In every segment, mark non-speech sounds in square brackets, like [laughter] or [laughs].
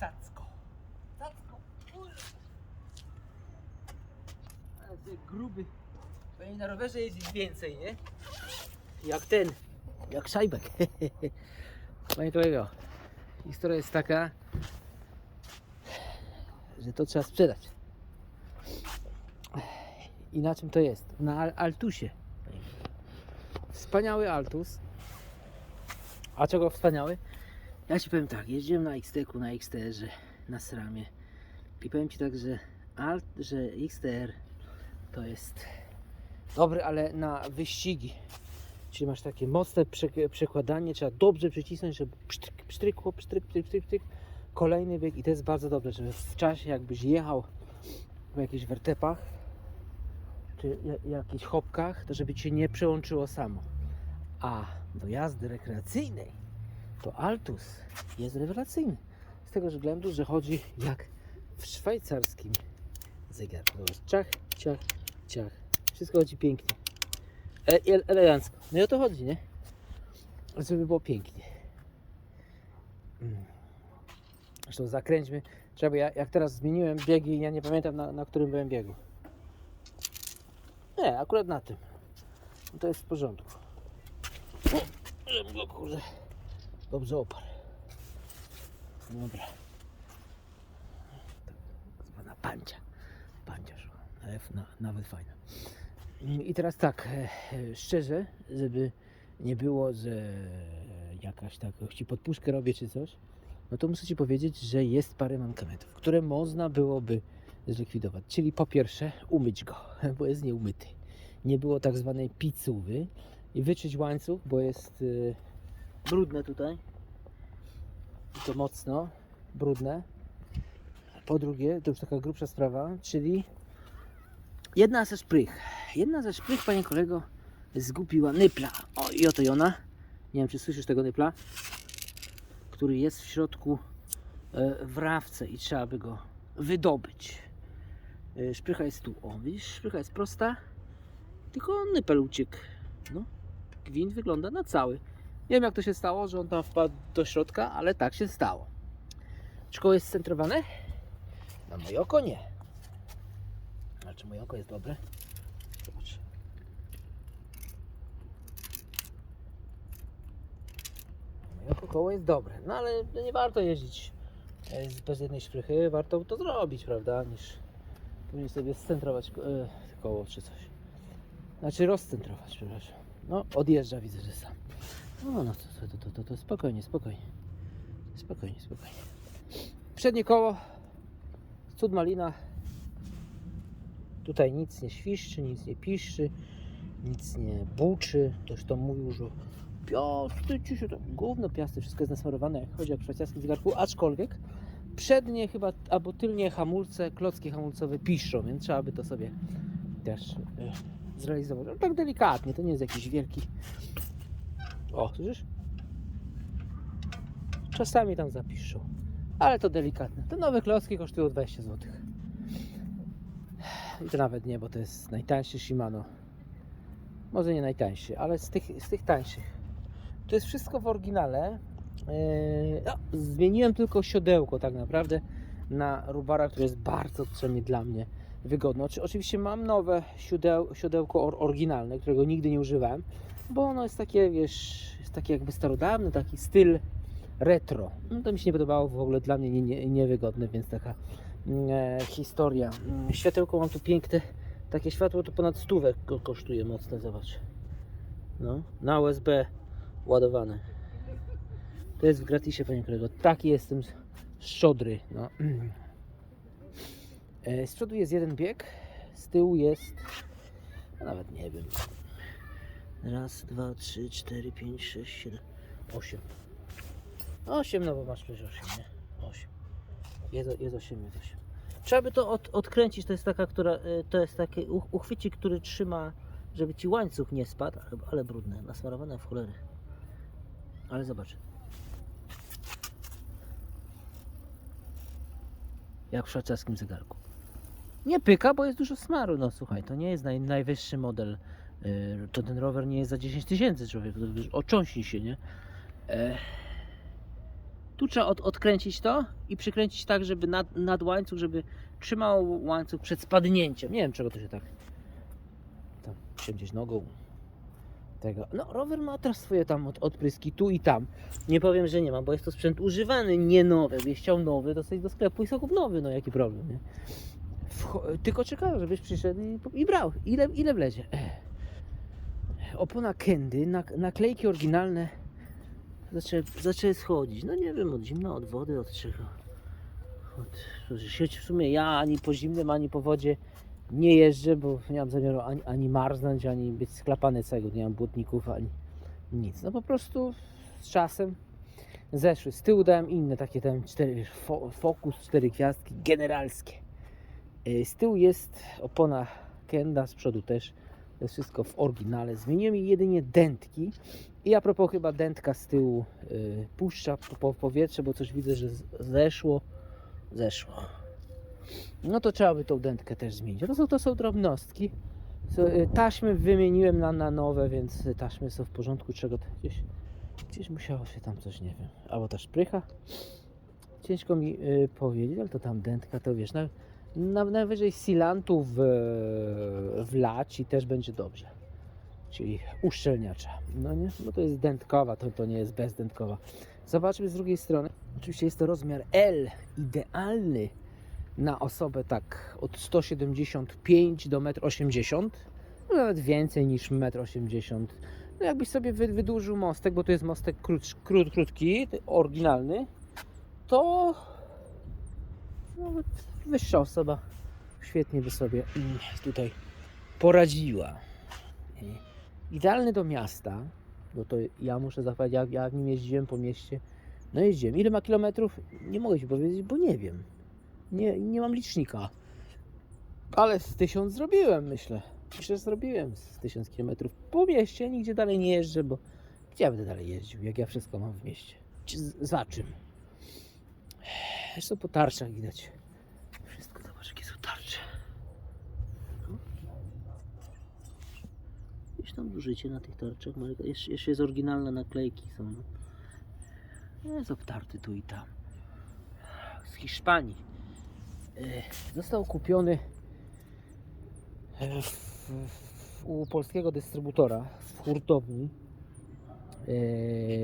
Cacko. Cacko. Ale gruby. Powinien na rowerze jeździć więcej, nie? Jak ten. Jak szajbek. [laughs] Panie kolego, historia jest taka, że to trzeba sprzedać. I na czym to jest? Na Al- Altusie. Wspaniały Altus. A czego wspaniały? Ja ci powiem tak, jeździłem na XT-ku, na XTR-ze, na SRAMie. I powiem ci tak, że, Alt, że XTR to jest dobry, ale na wyścigi. Czyli masz takie mocne przek- przekładanie, trzeba dobrze przycisnąć, żeby psztryk, psztryk, chłop, psztryk, psztryk, psztryk. Kolejny bieg i to jest bardzo dobre, żeby w czasie jakbyś jechał w jakichś wertepach, czy ja- jakichś hopkach, to żeby cię nie przełączyło samo. A do jazdy rekreacyjnej to Altus jest rewelacyjny. Z tego względu, że chodzi jak w szwajcarskim zegarku. Ciach, ciach, ciach. Wszystko chodzi pięknie. E, ele- elegancko. No i o to chodzi, nie? Żeby było pięknie. Mm. Zresztą zakręćmy. Trzeba, ja, jak teraz zmieniłem biegi, ja nie pamiętam na, na którym byłem biegu. Nie, akurat na tym. No to jest w porządku. Żebym go kurde dobrze oparł. Dobra. Tak zwana pancia. Pancia szła. Nawet fajna. I teraz tak, e, e, szczerze, żeby nie było, że jakaś tak ci podpuszkę robię czy coś, no to muszę Ci powiedzieć, że jest parę mankamentów, które można byłoby zlikwidować. Czyli po pierwsze umyć go, [laughs] bo jest nieumyty. Nie było tak zwanej pizzuwy i wyczyć łańcuch, bo jest y, brudne tutaj. I to mocno brudne. Po drugie, to już taka grubsza sprawa, czyli jedna ze szprych. Jedna ze szprych, panie kolego, zgubiła nypla. O, i oto i ona. Nie wiem, czy słyszysz tego nypla, który jest w środku e, w rawce i trzeba by go wydobyć. E, Szprycha jest tu. O, widzisz, szprycha jest prosta, tylko nypel uciekł. No, gwint wygląda na cały. Nie wiem, jak to się stało, że on tam wpadł do środka, ale tak się stało. Czy koło jest scentrowane? Na moje oko nie. Ale czy moje oko jest dobre? Zobacz. Moje oko koło jest dobre. No ale nie warto jeździć e, bez jednej szprychy. Warto to zrobić, prawda? Niż sobie scentrować e, koło czy coś. Znaczy rozcentrować, przepraszam. No, odjeżdża, widzę, że sam. No, no, to, to, to, to, to spokojnie, spokojnie. Spokojnie, spokojnie. Przednie koło, cud malina. Tutaj nic nie świszczy, nic nie piszczy, nic nie buczy. Ktoś to mówił, że piasty, ci się tam gówno piasty, wszystko jest nasmarowane, jak chodzi w szwajcarskim zegarku, aczkolwiek przednie chyba, albo tylnie hamulce, klocki hamulcowe piszczą, więc trzeba by to sobie też e, zrealizować. No, tak delikatnie, to nie jest jakiś wielki... O, słyszysz? Czasami tam zapiszą, ale to delikatne. Te nowe klocki kosztują 20 zł. I to nawet nie, bo to jest najtańszy Shimano. Może nie najtańszy, ale z tych, z tych tańszych. To jest wszystko w oryginale. Eee, no, zmieniłem tylko siodełko tak naprawdę na Rubara, które jest bardzo, przynajmniej dla mnie, wygodne. Oczy- Oczywiście mam nowe siodeł, oryginalne, którego nigdy nie używałem, bo ono jest takie, wiesz, jest takie jakby starodawny, taki styl retro. No to mi się nie podobało, w ogóle dla mnie nie, nie, niewygodne, więc taka mm, e, historia. Mm, Światełko mam tu piękne, takie światło to ponad stówek ko- kosztuje mocne, zobacz. No, na USB ładowane. To jest w gratisie, panie kolego. Taki jestem z szczodry. No. [clears throat] E, Z przodu jest jeden bieg, z tyłu jest, no nawet nie wiem. Raz, dwa, trzy, cztery, pięć, sześć, siedem, osiem. Osiem, no bo masz przecież osiem, nie? Osiem. Jest, jest osiem, jest osiem. Trzeba by to od, odkręcić, to jest taka, która, y, to jest taki uch- uchwycik, który trzyma, żeby ci łańcuch nie spadł, ale, ale brudne, nasmarowane w cholery. Ale zobacz. Jak w szwajcarskim zegarku. Nie pyka, bo jest dużo smaru. No słuchaj, to nie jest naj, najwyższy model. Yy, to ten rower nie jest za 10 tysięcy człowiek. Ocząśnij się, nie? E, tu trzeba od, odkręcić to i przykręcić tak, żeby nad, nad łańcuch, żeby trzymał łańcuch przed spadnięciem. Nie wiem czego to się tak tam się gdzieś nogą tego. No rower ma teraz swoje tam od, odpryski tu i tam. Nie powiem, że nie ma, bo jest to sprzęt używany, nie nowy. Jakbyś chciał nowy, to sobie do sklepu i sobie kup nowy, no jaki problem, nie? Tylko czekają, żebyś przyszedł i, i brał. Ile, ile wlezie? Ech. Opona Kendy, nak- naklejki oryginalne zaczęły, zaczęły schodzić. No nie wiem, od zimna, od wody, od czego. Od, w sumie ja ani po zimnym, ani po wodzie nie jeżdżę, bo nie mam zamiaru ani, ani marznąć, ani być sklapany całego, nie mam błotników, ani nic. No po prostu z czasem zeszły. Z tyłu dałem inne takie tam cztery, wiesz, fo, Focus, cztery gwiazdki, generalskie. Yy, Z tyłu jest opona Kenda, z przodu też. To jest wszystko w oryginale. Zmieniłem jedynie dętki. I a propos chyba dętka z tyłu yy, puszcza po, po powietrze, bo coś widzę, że zeszło. Zeszło. No to trzeba by tą dętkę też zmienić. To są, to są drobnostki. Y, taśmy wymieniłem na, na nowe, więc y, taśmy są w porządku. Czego gdzieś, gdzieś musiało się tam coś, nie wiem. Albo ta szprycha. Ciężko mi y, powiedzieć, ale to tam dętka, to wiesz, na, na, najwyżej silantu w, wlać i też będzie dobrze. Czyli uszczelniacza. No nie? Bo to jest dętkowa, to, to nie jest bezdętkowa. Zobaczmy z drugiej strony. Oczywiście jest to rozmiar L, idealny na osobę tak od 175 do 1,80 m. No nawet więcej niż 1,80 m. No jakbyś sobie wy, wydłużył mostek, bo to jest mostek krótsz, krót, krótki, oryginalny, to nawet wyższa osoba świetnie by sobie mm, tutaj poradziła. Idealny do miasta, bo to ja muszę jak ja w nim jeździłem po mieście. No jeździłem. Ile ma kilometrów? Nie mogę Ci powiedzieć, bo nie wiem. Nie, nie mam licznika. Ale z tysiąc zrobiłem, myślę. Myślę, że zrobiłem z tysiąc kilometrów po mieście. Nigdzie dalej nie jeżdżę, bo gdzie ja będę dalej jeździł, jak ja wszystko mam w mieście? Czy za czym? Zresztą po tarczach widać. Wszystko, zobacz, jakie są tarcze. No. Gdzieś tam użycie na tych tarczach. Jeszcze, jest oryginalne naklejki są. no. Jest obtarty tu i tam. Z Hiszpanii. E, Został kupiony e, u polskiego dystrybutora w hurtowni e,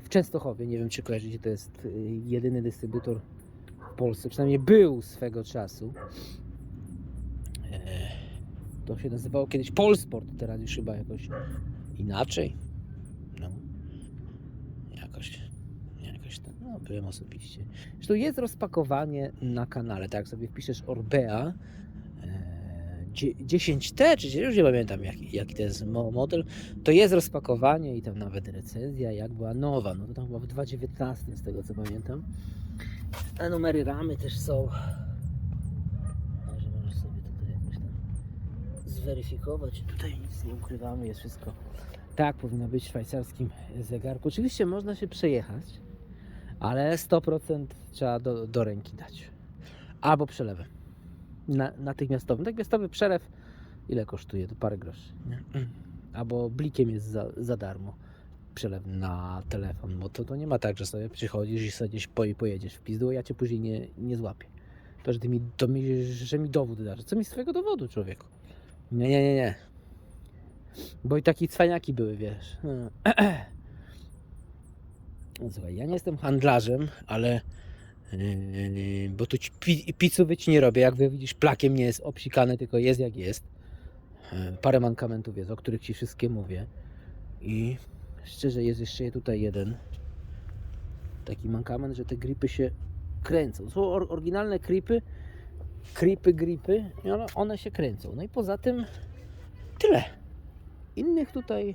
w Częstochowie. Nie wiem, czy kojarzycie, to jest jedyny dystrybutor w Polsce, przynajmniej był swego czasu. E, To się nazywało kiedyś Polsport, teraz już chyba jakoś inaczej. No, jakoś, jakoś tak. No, byłem osobiście. Zresztą jest rozpakowanie na kanale, tak sobie wpiszesz Orbea e, dzie- 10T, czy już nie pamiętam jaki, jaki to jest mo- model, to jest rozpakowanie i tam nawet recenzja jak była nowa, no to tam chyba w 2019 z tego co pamiętam. A numery ramy też są. Może możesz sobie tutaj jakoś tam zweryfikować. Tutaj nic nie ukrywamy, jest wszystko tak powinno być w szwajcarskim zegarku. Oczywiście można się przejechać, ale 100% trzeba do, do ręki dać. Albo przelewem. Na, natychmiastowym. Natychmiastowy przelew ile kosztuje? To parę groszy. Albo blikiem jest za, za darmo. Przelew na telefon, bo to, to nie ma tak, że sobie przychodzisz i sobie gdzieś po, pojedziesz w pizdu, ja cię później nie, nie złapię. To, że ty mi, to mi, że mi dowód dasz. Co mi z twojego dowodu, człowieku? Nie, nie, nie, nie. Bo i takie cwaniaki były, wiesz. No, [clears throat] Słuchaj, ja nie jestem handlarzem, ale yy, bo tu pizzu ci nie robię. Jak widzisz, plakiem nie jest obsikane, tylko jest jak jest. Yy, Parę mankamentów jest, o których ci wszystkie mówię. I szczerze, jest jeszcze tutaj jeden taki mankament, że te gripy się kręcą. Są or, oryginalne gripy, gripy, gripy i one, się kręcą. No i poza tym tyle. Innych tutaj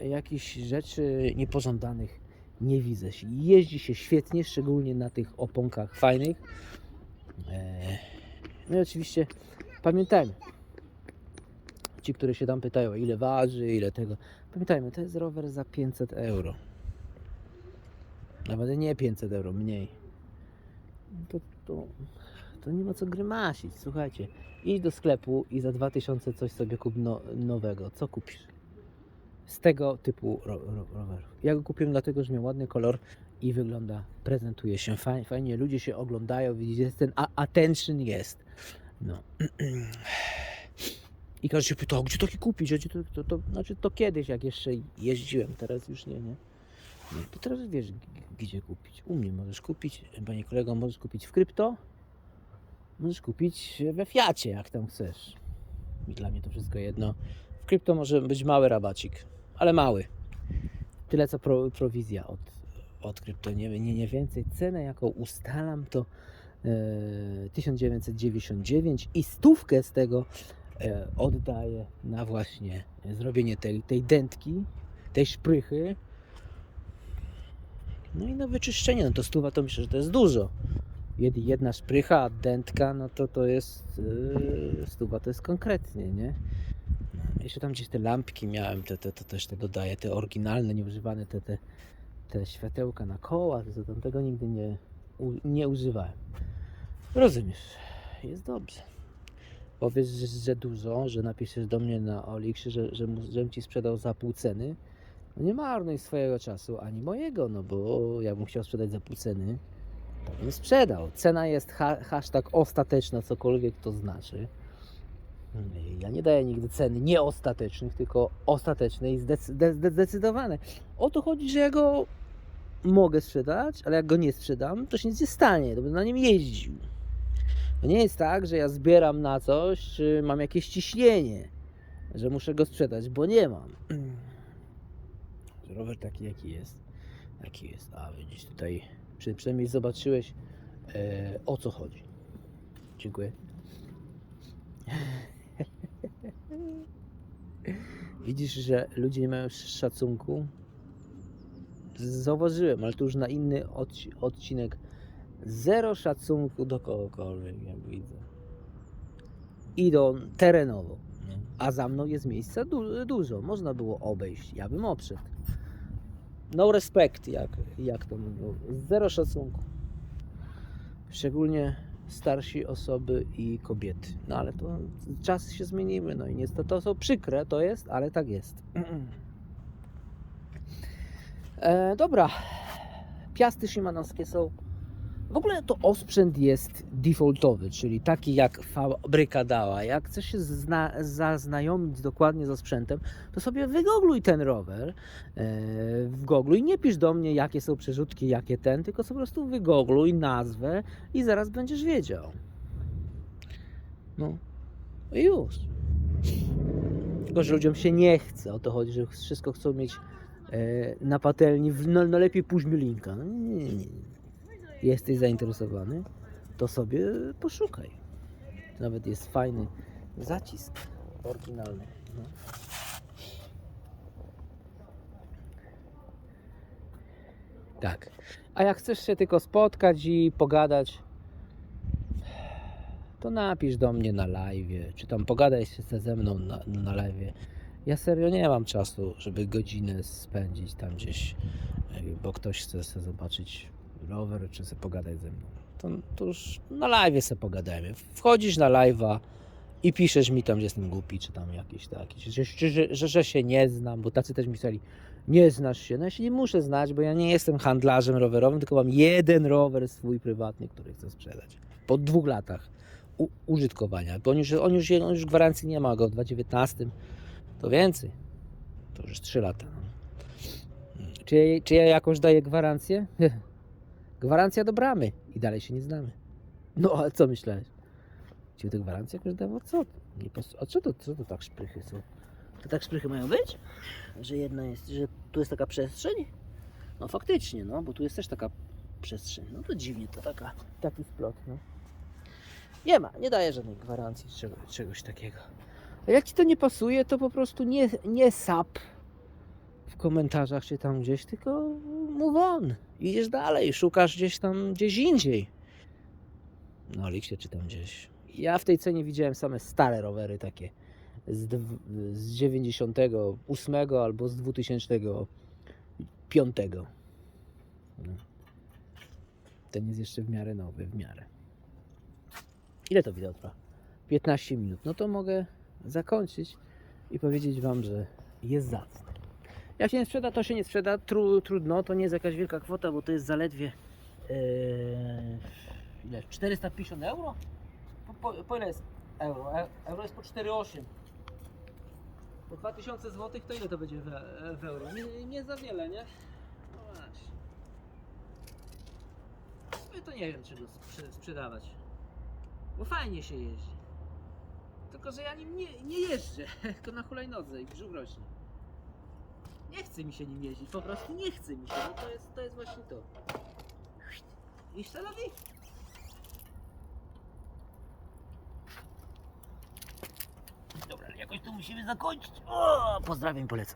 jakichś rzeczy niepożądanych nie widzę. Jeździ się świetnie, szczególnie na tych oponkach fajnych. Eee, No i oczywiście pamiętajmy, ci, którzy się tam pytają, ile waży, ile tego. Pamiętajmy, to jest rower za 500 euro. Nawet nie 500 euro, mniej. To, to, to nie ma co grymasić. Słuchajcie, idź do sklepu i za 2000 coś sobie kup no, nowego. Co kupisz? z tego typu ro, ro, rowerów. Ja go kupiłem dlatego, że miał ładny kolor i wygląda, prezentuje się fajnie, fajnie ludzie się oglądają, widzicie, ten a- attention jest. No. [clears throat] I każdy się pyta, "A gdzie taki kupić? Gdzie to, to, to, znaczy to kiedyś, jak jeszcze jeździłem, teraz już nie, nie. No, to teraz wiesz, gdzie kupić. U mnie możesz kupić, panie kolego, możesz kupić w krypto, możesz kupić we Fiacie, jak tam chcesz. I dla mnie to wszystko jedno. W krypto może być mały rabacik, ale mały. Tyle co pro, prowizja od, od krypto, nie, nie, nie więcej. Cenę, jaką ustalam, to e, 1999 i stówkę z tego e, oddaję na właśnie zrobienie tej, tej tej szprychy. No i na wyczyszczenie, no to stuwa to myślę, że to jest dużo. Jed- Jedna szprycha, dętka, no to to jest yy, stuwa, to jest konkretnie, nie? Jeszcze tam gdzieś te lampki miałem, te, te, to też te dodaję, te oryginalne, nieużywane, te, te, te światełka na kołach, to tego nigdy nie, u, nie używałem. Rozumiesz, jest dobrze. Powiesz, że, że dużo, że napiszesz do mnie na Oliksie, że, że, mu- żebym ci sprzedał za pół ceny. No nie marnuj swojego czasu, ani mojego, no bo ja bym chciał sprzedać za pół ceny, bym sprzedał. Cena jest ha hashtag ostateczna, cokolwiek to znaczy. Ja nie daję nigdy ceny nieostatecznych, tylko ostatecznej i zdec- de- de- zdecydowane. O to chodzi, że ja go mogę sprzedać, ale jak go nie sprzedam, to się nic nie stanie, to będę na nim jeździł. To nie jest tak, że ja zbieram na coś, czy mam jakieś ciśnienie, że muszę go sprzedać, bo nie mam. [clears throat] Rower taki jaki jest, taki jest. A widzisz tutaj, przy, przynajmniej zobaczyłeś e, o co chodzi. Dziękuję. [laughs] Widzisz, że ludzie nie mają szacunku. Zauważyłem, ale to już na inny odci- odcinek. Zero szacunku do kogokolwiek, jak widzę. Idą terenowo. A za mną jest miejsca du- dużo. Można było obejść. Ja bym obszedł. No respect, jak, jak to mówią. Zero szacunku. Szczególnie starsi osoby i kobiety. No ale to czasy się zmieniły. No i niestety to są przykre, to jest, ale tak jest. [clears throat] E, dobra. Piasty szymanowskie są. W ogóle to osprzęt jest defaultowy, czyli taki jak fabryka dała. Jak chcesz się zna, zaznajomić dokładnie z osprzętem, to sobie wygoogluj ten rower e, w Google i nie pisz do mnie, jakie są przerzutki, jakie ten, tylko po prostu wygoogluj nazwę i zaraz będziesz wiedział. No i już. Tylko, że ludziom się nie chce. O to chodzi, że wszystko chcą mieć e, na patelni. No, no lepiej mi linka. No, nie, nie, nie. Jesteś zainteresowany, to sobie poszukaj. Nawet jest fajny zacisk oryginalny. No. Tak. A jak chcesz się tylko spotkać i pogadać, to napisz do mnie na live, czy tam pogadaj się ze mną na, na live. Ja serio nie mam czasu, żeby godzinę spędzić tam gdzieś, e, bo ktoś chce zobaczyć rower, czy sobie pogadać ze mną. To, to już na live sobie pogadajmy. Wchodzisz na live'a i piszesz mi tam, że jestem głupi, czy tam jakiś taki, że, że, że, że, się nie znam, bo tacy też mi pisali, nie znasz się. No ja się nie muszę znać, bo ja nie jestem handlarzem rowerowym, tylko mam jeden rower swój prywatny, który chcę sprzedać. Po dwóch latach u, użytkowania, bo on już, on, już, on już gwarancji nie ma go w 2019, to więcej. To już 3 lata. No. Czy, czy ja jakąś daję gwarancję? [laughs] Gwarancja do bramy i dalej się nie znamy. No ale co myślałeś? Ci tę gwarancję jakoś dawał? Co? Nie pos... A co to, co to tak szprychy są? To tak szprychy mają być? Że jedna jest, że tu jest taka przestrzeń? No faktycznie, no, bo tu jest też taka przestrzeń. No to dziwnie, to taka, taki splot, no. Nie ma, nie daje żadnej gwarancji czego, czegoś takiego. A jak ci to nie pasuje, to po prostu nie, nie sap komentarzach czy tam gdzieś, tylko move on. Idziesz dalej, szukasz gdzieś tam, gdzieś indziej. No, Liksie czy tam gdzieś. Ja w tej cenie widziałem same stare rowery takie z, z 98 albo z 2005. No. Ten jest jeszcze w miarę nowy, w miarę. Ile to wideo trwa? 15 minut. No to mogę zakończyć i powiedzieć Wam, że jest zacny. Jak się nie sprzeda, to się nie sprzeda. Tru, trudno, to nie jest jakaś wielka kwota, bo to jest zaledwie e, ile? 450 euro? Po, po, po ile jest euro? E, Euro jest po 4,8. Po 2000 zł to ile to będzie w, w euro? Nie, nie za wiele, nie? No właśnie. Sumie to nie wiem, czy go sprze- sprzedawać. Bo fajnie się jeździ. Tylko, że ja nim nie, nie jeżdżę, [laughs] tylko na hulajnodze i brzuch rośnie. Nie chce mi się nim jeździć, po prostu nie chce mi się, no to jest, to jest właśnie to. I sztalowi? Dobra, ale jakoś to musimy zakończyć. O, pozdrawiam, polecam.